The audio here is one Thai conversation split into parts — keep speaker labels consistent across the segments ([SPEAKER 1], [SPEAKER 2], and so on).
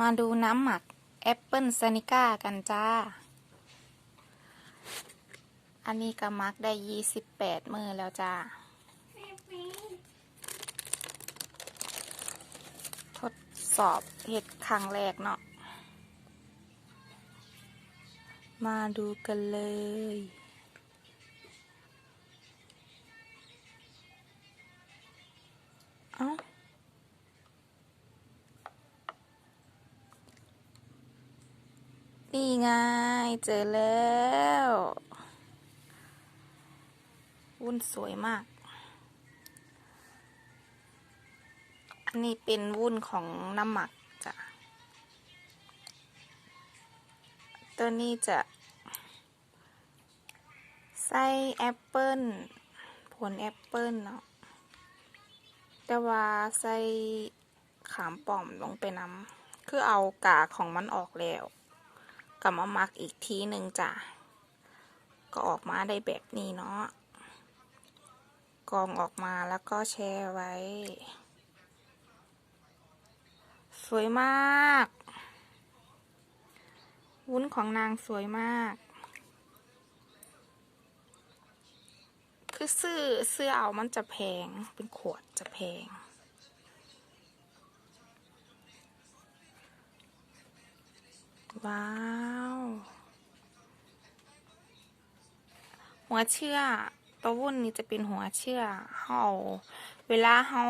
[SPEAKER 1] มาดูน้ำหมักแอปเปิลซานิก้ากันจ้า อันนี้ก็มักได้ยี่สิบแปดมือแล้วจ้า ทดสอบเห็ดครั้งแรกเนาะ มาดูกันเลย นี่ไง เจอแล้ว วุ้นสวยมาก อันนี้เป็นวุ้นของน้ำหมักจ้ะ ตัวนี้จะไส้แอปเปิ้ล ผลแอปเปิ้ลเนาะ แต่ว่าใส่ขามป้อมลงไปน้ำ คือเอากากของมันออกแล้ว กลับมามักอีกทีหนึ่งจ้ะ ก็ออกมาได้แบบนี้เนาะกรองออกมาแล้วก็แช่ไว้ สวยมาก วุ้นของนางสวยมาก คือซื้อซื้อเอามันจะแพง เป็นขวดจะแพงว้าว หัวเชื่อตัววุ้นนี่จะเป็นหัวเชื่อเฮาเวลาเฮา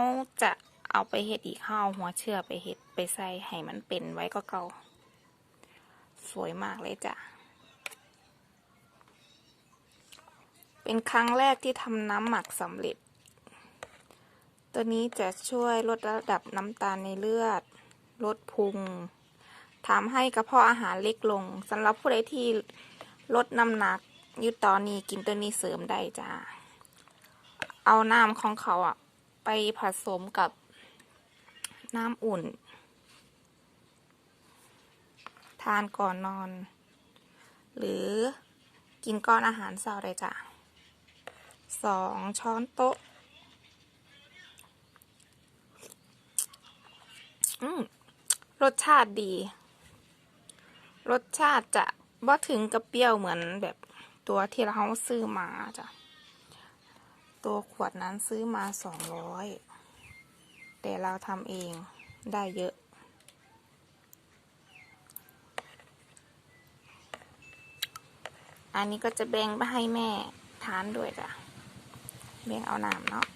[SPEAKER 1] จะเอาไปเฮ็ดอีกเฮาเอาหัวเชื่อไปเฮ็ดไปใส่ให้มันเป็นไว้ก็เก่า สวยมากเลยจ้ะ เป็นครั้งแรกที่ทำน้ำหมักสำเร็จ ตัวนี้จะช่วยลดระดับน้ำตาลในเลือด ลดพุงทำให้กระเพาะอาหารเล็กลงสำหรับผู้ใดที่ลดน้ำหนัก ยู่ตอนนี้กินตัวนี้เสริมได้จ้า เอาน้ำของเขาอะไปผสมกับน้ำอุ่น ทานก่อนนอน หรือกินก้อนอาหารเช้าได้จ้ะสองช้อนโต๊ะอืมรสชาติดี รสชาติจะบ่ถึงกับเปรี้ยวเหมือนแบบ ตัวที่เราซื้อมาจ้ะ ตัวขวดนั้นซื้อมาสองร้อยแต่เราทำเองได้เยอะ อันนี้ก็จะแบ่งไปให้แม่ทานด้วยจ้ะ แบ่งเอาน้ำเนาะ